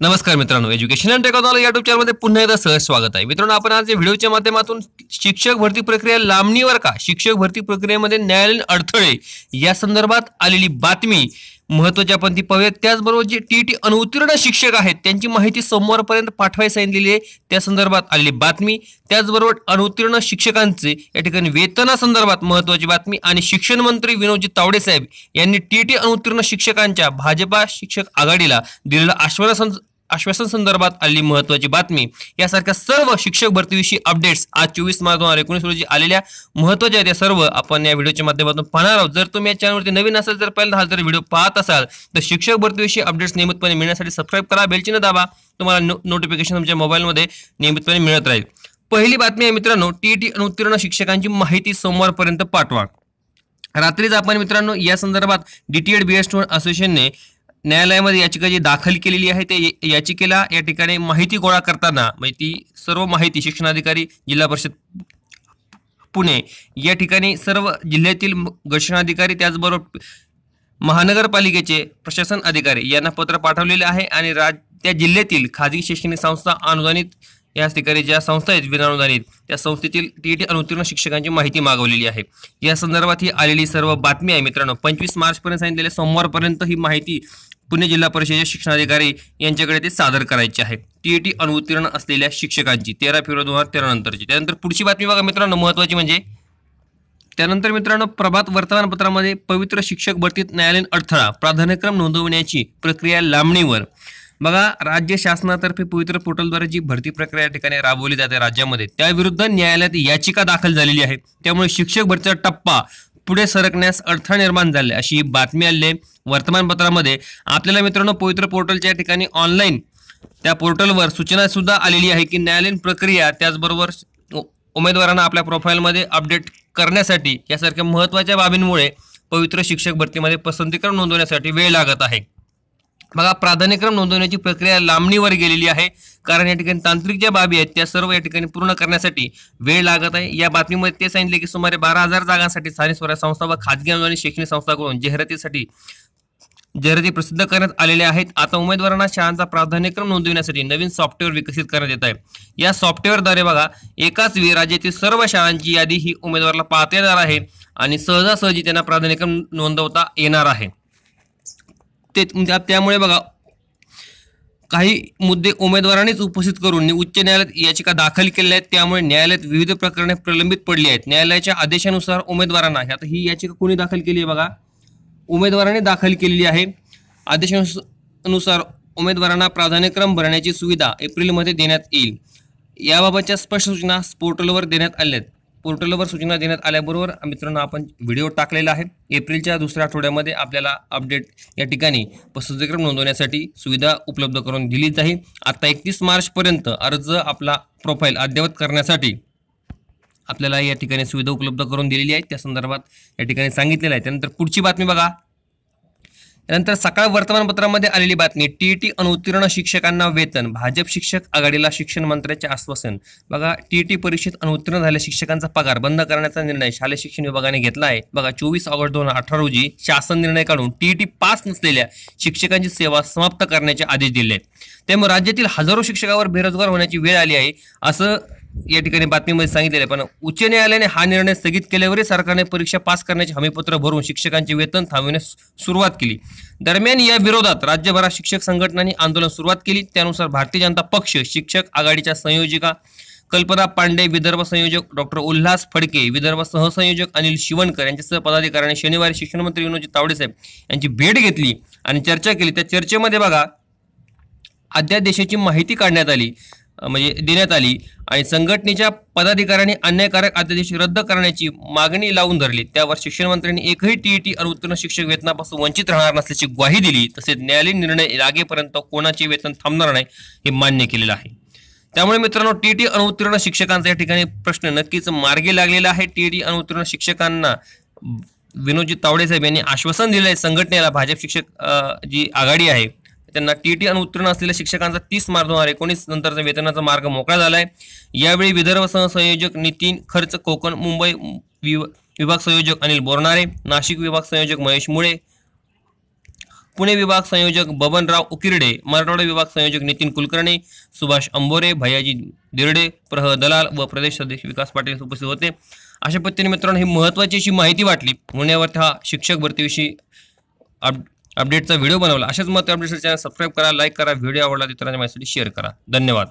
नमस्कार मित्रांनो education and technology YouTube चॅनलमध्ये पुन्हा एकदा सहज स्वागत आहे. मित्रांनो आपण आज या व्हिडिओच्या माध्यमातून शिक्षक भरती प्रक्रिया लांबणीवर का? शिक्षक भरती प्रक्रियेमध्ये न्यायालयीन अडथळे या संदर्भात आलेली बातमी महत्त्वाच्या आपण ती पाहूया त्याचबरोबर जे टी टी अनुत्तीर्ण शिक्षक आहेत त्यांची माहिती सोमवारपर्यंत पाठवायला सांगितलेली आहे. त्या संदर्भात आलेली बातमी. त्याचबरोबर अनुत्तीर्ण शिक्षकांचे या ठिकाणी वेतनासंदर्भात महत्वाची बातमी. आणि शिक्षण मंत्री विनोदजी तावडे साहेब यांनी टी टी अनुत्तीर्ण शिक्षकांच्या भाजपा शिक्षक आघाडीला दिलेलं आश्वासन आश्वासन संदर्भात आलेली महत्वाची बातमी. यासारख्या सर्व शिक्षक भरतीविषयी अपडेट्स आज चोवीस मार्च दोन हजार एकोणीस रोजी आलेल्या महत्त्वाच्या त्या सर्व. आपण या व्हिडिओच्या माध्यमातून पाहणार आहोत. जर तुम्ही या चॅनलवरती नवीन असेल तर पहिल्यांदा हा जर व्हिडिओ पाहत असाल तर शिक्षक भरतीविषयी अपडेट्स नियमितपणे मिळण्यासाठी सबस्क्राईब करा बेलचिन्ह दाबा. तुम्हाला नो नोटिफिकेशन तुमच्या मोबाईलमध्ये नियमितपणे मिळत राहील. पहिली बातमी आहे मित्रांनो टी टी अनुत्तीर्ण शिक्षकांची माहिती सोमवारपर्यंत पाठवा. रात्रीच आपण मित्रांनो या संदर्भात डीटीएड बी एस असोसिएशनने न्यायालयामध्ये याचिका जी दाखल केलेली आहे ते याचिकेला या ठिकाणी माहिती गोळा करताना म्हणजे ती सर्व माहिती शिक्षणाधिकारी जिल्हा परिषद पुणे या ठिकाणी सर्व जिल्ह्यातील शिक्षणाधिकारी त्याचबरोबर महानगरपालिकेचे प्रशासन अधिकारी यांना पत्र पाठवलेले आहे आणि राज त्या जिल्ह्यातील खाजगी शैक्षणिक संस्था अनुदानित या ठिकाणी ज्या संस्था आहेत विनानुदानित त्या संस्थेतील टी टी अनुत्तीर्ण शिक्षकांची माहिती मागवलेली आहे. या संदर्भात ही आलेली सर्व बातमी आहे मित्रांनो. पंचवीस मार्चपर्यंत सांगितलेले सोमवारपर्यंत ही माहिती पुणे जिल्हा परिषदेचे शिक्षणाधिकारी यांच्याकडे ते सादर करायचे आहे. टी टी अनुत्तीर्ण असलेल्या शिक्षकांची तेरा फेब्रुवारी दोन हजार तेरा नंतरची. त्यानंतर पुढची बातमी बघा मित्रांनो महत्वाची म्हणजे. त्यानंतर मित्रांनो प्रभात वर्तमानपत्रामध्ये पवित्र शिक्षक भरतीत न्यायालयीन अडथळा प्राधान्यक्रम नोंदवण्याची प्रक्रिया लांबणीवर. बघा राज्य शासनातर्फे पवित्र पोर्टलद्वारे जी भरती प्रक्रिया या ठिकाणी राबवली जाते राज्यामध्ये त्याविरुद्ध न्यायालयात याचिका दाखल झालेली आहे. त्यामुळे शिक्षक भरतीचा टप्पा पुढे सरकण्यास अडथळा निर्माण झाले अशी बातमी आली वर्तमानपत्रामध्ये. आपल्याला मित्रांनो पवित्र पोर्टलच्या ठिकाणी ऑनलाईन त्या पोर्टलवर सूचना सुद्धा आलेली आहे की न्यायालयीन प्रक्रिया त्याचबरोबर उमेदवारांना आपल्या प्रोफाईलमध्ये अपडेट करण्यासाठी यासारख्या महत्त्वाच्या बाबींमुळे पवित्र शिक्षक भरतीमध्ये पसंतीकरण नोंदवण्यासाठी वेळ लागत आहे. बघा प्राधान्यक्रम नोंदवण्याची प्रक्रिया लांबणीवर गेलेली आहे. कारण या ठिकाणी तांत्रिक ज्या बाबी आहेत त्या सर्व या ठिकाणी पूर्ण करण्यासाठी वेळ लागत आहे. या बातमीमध्ये ते सांगितले की सुमारे बारा हजार जागांसाठी स्थानिक स्वराज्य संस्था व खाजगी अनुदानित शैक्षणिक संस्थाकडून जाहिरातीसाठी जाहिराती प्रसिद्ध करण्यात आलेल्या आहेत. आता उमेदवारांना शाळांचा प्राधान्यक्रम नोंदविण्यासाठी नवीन सॉफ्टवेअर विकसित करण्यात येत आहे. या सॉफ्टवेअरद्वारे बघा एकाच वेळी राज्यातील सर्व शाळांची यादी ही उमेदवाराला पाहता येणार आहे आणि सहजासहजी त्यांना प्राधान्यक्रम नोंदवता येणार आहे. ते म्हणजे त्यामुळे बघा काही मुद्दे उमेदवारांनीच उपस्थित करून उच्च न्यायालयात याचिका दाखल केल्या आहेत. त्यामुळे न्यायालयात विविध प्रकरणे प्रलंबित पडली आहेत. न्यायालयाच्या आदेशानुसार उमेदवारांना आता ही याचिका कोणी दाखल केली आहे बघा? उमेदवाराने दाखल केलेली आहे. आदेशानुसार उमेदवारांना प्राधान्यक्रम भरण्याची सुविधा एप्रिलमध्ये देण्यात येईल. याबाबतच्या स्पष्ट सूचना पोर्टलवर देण्यात आल्या आहेत. पोर्टलवर सूचना देण्यात आल्याबरोबर मित्रांनो आपण व्हिडिओ टाकलेला आहे. एप्रिलच्या दुसऱ्या आठवड्यामध्ये आपल्याला अपडेट या ठिकाणी पसंतीक्रम नोंदवण्यासाठी सुविधा उपलब्ध करून दिली जाईल. आता एकतीस मार्चपर्यंत अर्ज आपला प्रोफाईल अद्ययावत करण्यासाठी आपल्याला या ठिकाणी सुविधा उपलब्ध करून दिलेली आहे. त्या संदर्भात या ठिकाणी सांगितलेलं आहे. त्यानंतर पुढची बातमी बघा. त्यानंतर सकाळ वर्तमानपत्रामध्ये आलेली बातमी टी टी अनुत्तीर्ण शिक्षकांना वेतन भाजप शिक्षक आघाडीला शिक्षण मंत्र्याचे आश्वासन. बघा टी टी परीक्षेत अनुत्तीर्ण झालेल्या शिक्षकांचा पगार बंद करण्याचा निर्णय शालेय शिक्षण विभागाने घेतला आहे. बघा चोवीस ऑगस्ट दोन हजार अठरा रोजी शासन निर्णय काढून टी टी पास नसलेल्या शिक्षकांची सेवा समाप्त करण्याचे आदेश दिले. त्यामुळे राज्यातील हजारो शिक्षकावर बेरोजगार होण्याची वेळ आली आहे. असं या ठिकाणी बातमीमध्ये सांगितलेलं आहे पण उच्च न्यायालयाने हा निर्णय स्थगित केल्यावरही सरकारने परीक्षा पास करण्याचे हमीपत्र भरून शिक्षकांचे वेतन थांबविण्यास सुरुवात केली. दरम्यान या विरोधात राज्यभरात शिक्षक संघटनांनी आंदोलन सुरुवात केली. त्यानुसार भारतीय जनता पक्ष शिक्षक आघाडीच्या संयोजिका कल्पना पांडे विदर्भ संयोजक डॉक्टर उल्हास फडके विदर्भ सहसंयोजक अनिल शिवणकर यांच्यासह पदाधिकाऱ्यांनी शनिवारी शिक्षणमंत्री विनोद विनोदजी तावडेसाहेब यांची भेट घेतली आणि चर्चा केली. त्या चर्चेमध्ये बघा अध्यादेशाची माहिती काढण्यात आली. म्हणजे देण्यात आली. आणि संघटनेच्या पदाधिकाऱ्यांनी अन्यायकारक अध्यादेश रद्द करण्याची मागणी लावून धरली. त्यावर शिक्षण मंत्र्यांनी एकही टीईटी टी उत्तीर्ण शिक्षक वेतनापासून वंचित राहणार नसल्याची ग्वाही दिली. तसेच न्यायालयीन निर्णय लागेपर्यंत कोणाचे वेतन थांबणार नाही हे मान्य केलेलं आहे. त्यामुळे मित्रांनो टीटी अनुत्तीर्ण शिक्षकांचा या ठिकाणी प्रश्न नक्कीच मार्गी लागलेला आहे. टीटी अनुत्तीर्ण शिक्षकांना विनोदजी तावडे साहेब यांनी आश्वासन दिलं आहे. संघटनेला भाजप शिक्षक जी आघाडी आहे त्यांना टी टी आणि उत्तीर्ण असलेल्या शिक्षकांचा तीस मार्च दोन हजार एकोणीस नंतरचा वेतनाचा मार्ग मोकळा झाला आहे यावेळी विदर्भ सहसंयोजक नितीन खर्च कोकण मुंबई विभाग संयोजक अनिल बोरणारे नाशिक विभाग संयोजक महेश मुळे पुणे विभाग संयोजक बबनराव उकिरडे मराठवाडा विभाग संयोजक नितीन कुलकर्णी सुभाष अंबोरे भैयाजी दिरडे प्रह दलाल व प्रदेश अध्यक्ष विकास पाटील उपस्थित होते. अशा पद्धतीने मित्रांनो ही महत्त्वाची अशी माहिती वाटली. पुण्यावरती हा शिक्षक भरतीविषयी अप अपडेटचा व्हिडिओ बनवला अशाच मत अपडेट्स चॅनल सबस्क्राईब करा लाईक करा व्हिडिओ आवडला तर इतरांच्या माहितीसाठी शेअर करा. धन्यवाद.